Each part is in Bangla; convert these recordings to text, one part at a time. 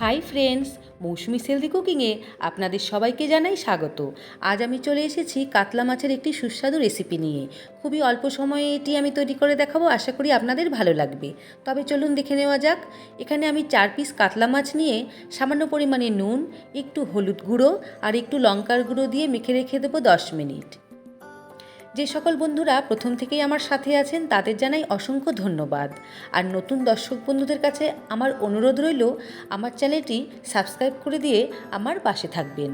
হাই ফ্রেন্ডস মৌসুমি সেলদি কুকিংয়ে আপনাদের সবাইকে জানাই স্বাগত। আজ আমি চলে এসেছি কাতলা মাছের একটি সুস্বাদু রেসিপি নিয়ে। খুবই অল্প সময়ে এটি আমি তৈরি করে দেখাবো, আশা করি আপনাদের ভালো লাগবে। তবে চলুন দেখে নেওয়া যাক। এখানে আমি চার পিস কাতলা মাছ নিয়ে সামান্য পরিমাণে নুন, একটু হলুদ গুঁড়ো আর একটু লঙ্কার গুঁড়ো দিয়ে মেখে রেখে দেবো দশ মিনিট। যে সকল বন্ধুরা প্রথম থেকেই আমার সাথে আছেন, তাদের জানাই অসংখ্য ধন্যবাদ। আর নতুন দর্শক বন্ধুদের কাছে আমার অনুরোধ রইল, আমার চ্যানেলটি সাবস্ক্রাইব করে দিয়ে আমার পাশে থাকবেন।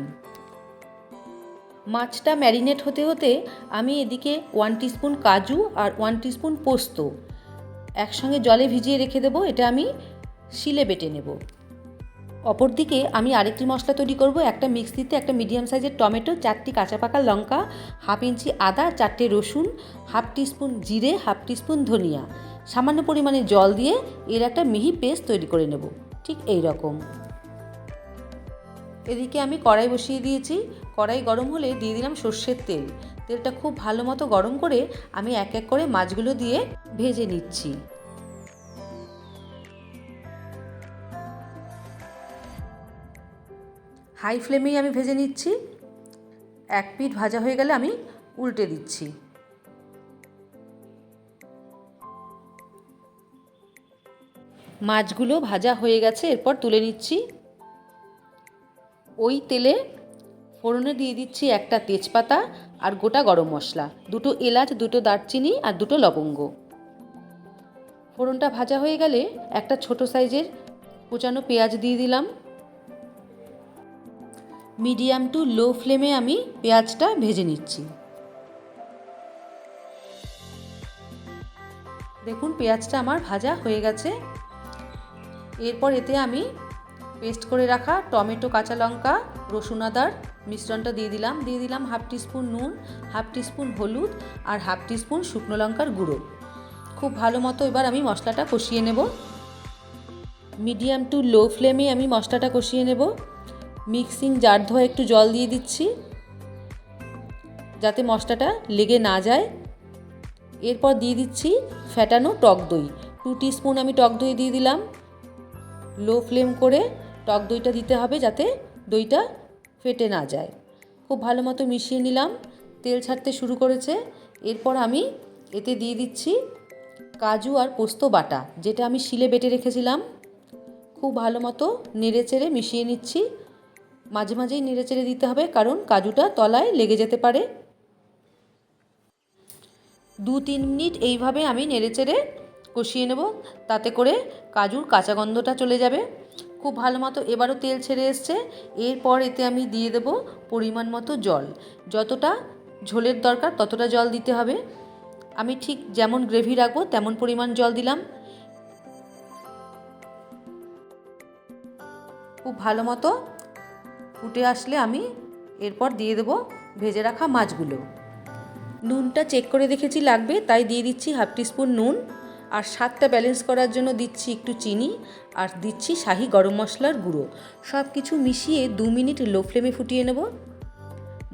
মাছটা ম্যারিনেট হতে হতে আমি এদিকে ওয়ান টিস্পুন কাজু আর ওয়ান টিস্পুন পোস্ত। একসঙ্গে জলে ভিজিয়ে রেখে দেবো, এটা আমি শিলে বেটে নেব। অপরদিকে আমি আরেকটি মশলা তৈরি করব, একটা মিক্সিতে একটা মিডিয়াম সাইজের টমেটো, চারটি কাঁচা পাকা লঙ্কা হাফ ইঞ্চি আদা, চারটে রসুন হাফ টিস্পুন জিরে হাফ টিস্পুন ধনিয়া। সামান্য পরিমাণে জল দিয়ে এর একটা মিহি পেস্ট তৈরি করে নেব, ঠিক এই রকম এদিকে আমি কড়াই বসিয়ে দিয়েছি। কড়াই গরম হলে দিয়ে দিলাম সর্ষের তেল। তেলটা খুব ভালো মতো গরম করে আমি এক এক করে মাছগুলো দিয়ে ভেজে নিচ্ছি। হাই ফ্লেমেই আমি ভেজে নিচ্ছি। এক পিঠ ভাজা হয়ে গেলে আমি উল্টে দিচ্ছি। মাছগুলো ভাজা হয়ে গেছে, এরপর তুলে নিচ্ছি। ওই তেলে ফোড়নে দিয়ে দিচ্ছি একটা তেজপাতা আর গোটা গরম মশলা, দুটো এলাচ, দুটো দারচিনি আর দুটো লবঙ্গ। ফোড়নটা ভাজা হয়ে গেলে একটা ছোট সাইজের কোচানো পেঁয়াজ দিয়ে দিলাম। মিডিয়াম টু লো ফ্লেমে আমি পেঁয়াজটা ভেজে নিচ্ছি। দেখুন, পেঁয়াজটা আমার ভাজা হয়ে গেছে। এরপর এতে আমি পেস্ট করে রাখা টমেটো, কাঁচা লঙ্কা, রসুন আদার মিশ্রণটা দিয়ে দিলাম। দিয়ে দিলাম হাফ টিস্পুন নুন, হাফ টিস্পুন হলুদ আর হাফ টিস্পুন শুকনো লঙ্কার গুঁড়ো। খুব ভালো মতো এবার আমি মশলাটা কষিয়ে নেব। মিডিয়াম টু লো ফ্লেমে আমি মশলাটা কষিয়ে নেব। মিক্সিং জার ধোয়া একটু জল দিয়ে দিচ্ছি, যাতে মশলাটা লেগে না যায়। এরপর দিয়ে দিচ্ছি ফ্যাটানো টক দই টু স্পুন আমি টক দই দিয়ে দিলাম। লো ফ্লেম করে টক দইটা দিতে হবে যাতে দইটা ফেটে না যায়। খুব ভালো মতো মিশিয়ে নিলাম, তেল ছাড়তে শুরু করেছে। এরপর আমি এতে দিয়ে দিচ্ছি কাজু আর পোস্ত বাটা, যেটা আমি শিলে বেটে রেখেছিলাম। খুব ভালো মতো নেড়ে চেড়ে মিশিয়ে নিচ্ছি। মাঝে মাঝেই নেড়ে চেড়ে দিতে হবে, কারণ কাজুটা তলায় লেগে যেতে পারে। দু তিন মিনিট এইভাবে আমি নেড়ে চেড়ে কষিয়ে নেব, তাতে করে কাজুর কাঁচা গন্ধটা চলে যাবে। খুব ভালো মতো এবারও তেল ছেড়ে এসছে, এরপর এতে আমি দিয়ে দেব পরিমাণ মতো জল। যতটা ঝোলের দরকার ততটা জল দিতে হবে। আমি ঠিক যেমন গ্রেভি রাখব তেমন পরিমাণ জল দিলাম। খুব ভালো মতো ফুটে আসলে আমি এরপর দিয়ে দেবো ভেজে রাখা মাছগুলো। নুনটা চেক করে দেখেছি লাগবে, তাই দিয়ে দিচ্ছি হাফ টিস্পুন নুন আর স্বাদটা ব্যালেন্স করার জন্য দিচ্ছি একটু চিনি আর দিচ্ছি শাহি গরম মশলার গুঁড়ো। সব কিছু মিশিয়ে দু মিনিট লো ফ্লেমে ফুটিয়ে নেব।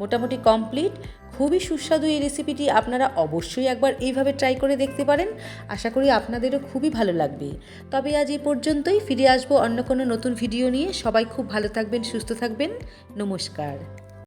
মোটামুটি কমপ্লিট খুবই সুস্বাদু এই রেসিপিটি আপনারা অবশ্যই একবার এইভাবে ট্রাই করে দেখতে পারেন। আশা করি আপনাদেরও খুবই ভালো লাগবে। তবে আজ এই পর্যন্তই। ফিরে আসব অন্য কোনো নতুন ভিডিও নিয়ে। সবাই খুব ভালো থাকবেন, সুস্থ থাকবেন। নমস্কার।